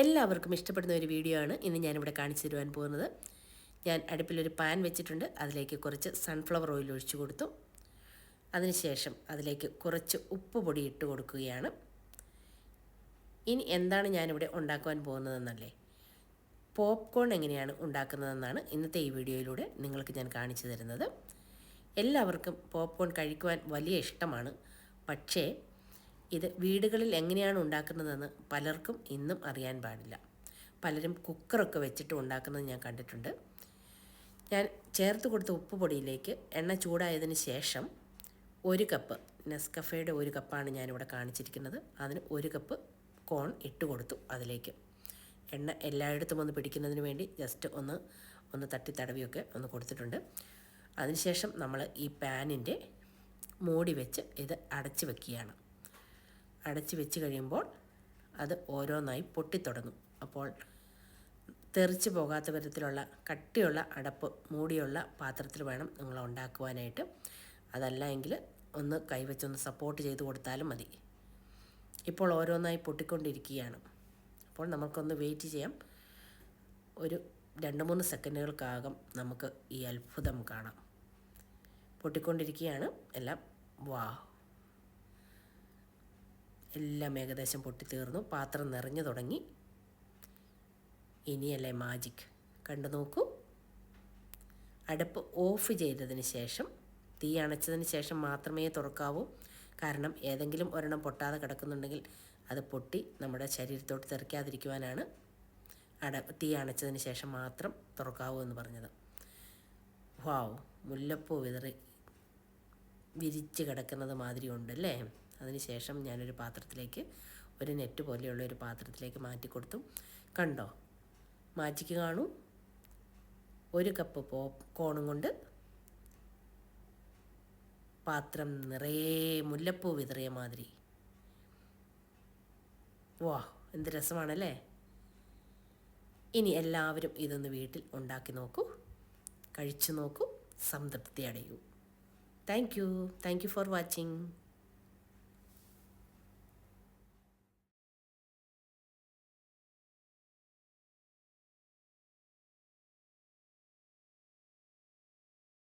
എല്ലാവർക്കും ഇഷ്ടപ്പെടുന്ന ഒരു വീഡിയോ ആണ് ഇന്ന് ഞാനിവിടെ കാണിച്ചു തരുവാൻ പോകുന്നത്. ഞാൻ അടുപ്പിലൊരു പാൻ വെച്ചിട്ടുണ്ട്. അതിലേക്ക് കുറച്ച് സൺഫ്ലവർ ഓയിൽ ഒഴിച്ചു കൊടുത്തു. അതിനുശേഷം അതിലേക്ക് കുറച്ച് ഉപ്പ് പൊടി ഇട്ട് കൊടുക്കുകയാണ്. ഇനി എന്താണ് ഞാനിവിടെ ഉണ്ടാക്കുവാൻ പോകുന്നതെന്നല്ലേ? പോപ്കോൺ എങ്ങനെയാണ് ഉണ്ടാക്കുന്നതെന്നാണ് ഇന്നത്തെ ഈ വീഡിയോയിലൂടെ നിങ്ങൾക്ക് ഞാൻ കാണിച്ചു തരുന്നത് എല്ലാവർക്കും പോപ്കോൺ കഴിക്കുവാൻ വലിയ ഇഷ്ടമാണ്. പക്ഷേ ഇത് വീടുകളിൽ എങ്ങനെയാണ് ഉണ്ടാക്കുന്നതെന്ന് പലർക്കും ഇന്നും അറിയാൻ പാടില്ല. പലരും കുക്കറൊക്കെ വെച്ചിട്ട് ഉണ്ടാക്കുന്നത് ഞാൻ കണ്ടിട്ടുണ്ട്. ഞാൻ ചേർത്ത് കൊടുത്ത ഉപ്പ് പൊടിയിലേക്ക് എണ്ണ ചൂടായതിന് ശേഷം ഒരു കപ്പ് നെസ്കഫയുടെ ഒരു കപ്പാണ് ഞാനിവിടെ കാണിച്ചിരിക്കുന്നത്. അതിന് ഒരു കപ്പ് കോൺ ഇട്ട് കൊടുത്തു അതിലേക്ക്. എണ്ണ എല്ലായിടത്തും ഒന്ന് പിടിക്കുന്നതിന് വേണ്ടി ജസ്റ്റ് ഒന്ന് ഒന്ന് തട്ടി തടവിയൊക്കെ ഒന്ന് കൊടുത്തിട്ടുണ്ട്. അതിനുശേഷം നമ്മൾ ഈ പാനിന്റെ മൂടി വെച്ച് ഇത് അടച്ച് വെക്കുകയാണ്. അടച്ച് വെച്ച് കഴിയുമ്പോൾ അത് ഓരോന്നായി പൊട്ടിത്തുടങ്ങും. അപ്പോൾ തെറിച്ച് പോകാത്ത വിധത്തിലുള്ള കട്ടിയുള്ള അടപ്പ് മൂടിയുള്ള പാത്രത്തിൽ വേണം നിങ്ങൾ ഉണ്ടാക്കുവാനായിട്ട്. അതല്ല എങ്കിൽ ഒന്ന് കൈവച്ചൊന്ന് സപ്പോർട്ട് ചെയ്ത് കൊടുത്താലും മതി. ഇപ്പോൾ ഓരോന്നായി പൊട്ടിക്കൊണ്ടിരിക്കുകയാണ്. അപ്പോൾ നമുക്കൊന്ന് വെയിറ്റ് ചെയ്യാം. ഒരു രണ്ട് മൂന്ന് സെക്കൻഡുകൾക്കാകും നമുക്ക് ഈ അത്ഭുതം കാണാം. പൊട്ടിക്കൊണ്ടിരിക്കുകയാണ്. എല്ലാം വാ. എല്ലാം ഏകദേശം പൊട്ടിത്തീർന്നു. പാത്രം നിറഞ്ഞു തുടങ്ങി. ഇനിയല്ലേ മാജിക് കണ്ടു നോക്കൂ. അടുപ്പ് ഓഫ് ചെയ്തതിന് ശേഷം തീ അണച്ചതിന് ശേഷം മാത്രമേ തുറക്കാവൂ. കാരണം ഏതെങ്കിലും ഒരെണ്ണം പൊട്ടാതെ കിടക്കുന്നുണ്ടെങ്കിൽ അത് പൊട്ടി നമ്മുടെ ശരീരത്തോട്ട് തെറിക്കാതിരിക്കുവാനാണ്. അട തീ അണച്ചതിന് ശേഷം മാത്രം തുറക്കാവൂ എന്ന് പറഞ്ഞത്. വാവ് മുല്ലപ്പൂ വിതറി വിരിച്ച് കിടക്കുന്നത് മാതിരി ഉണ്ടല്ലേ അതിനുശേഷം ഞാനൊരു പാത്രത്തിലേക്ക് ഒരു നെറ്റ് പോലെയുള്ള ഒരു പാത്രത്തിലേക്ക് മാറ്റി കൊടുത്തു. കണ്ടോ? മാറ്റിക്ക് കാണൂ. ഒരു കപ്പ് പോപ്കോണും കൊണ്ട് പാത്രം നിറയെ മുല്ലപ്പൂ വിതറിയ മാതിരി. വാ എന്ത് രസമാണല്ലേ? ഇനി എല്ലാവരും ഇതൊന്ന് വീട്ടിൽ ഉണ്ടാക്കി നോക്കൂ. കഴിച്ചു നോക്കൂ. സംതൃപ്തി അടയൂ. Thank you thank you for watching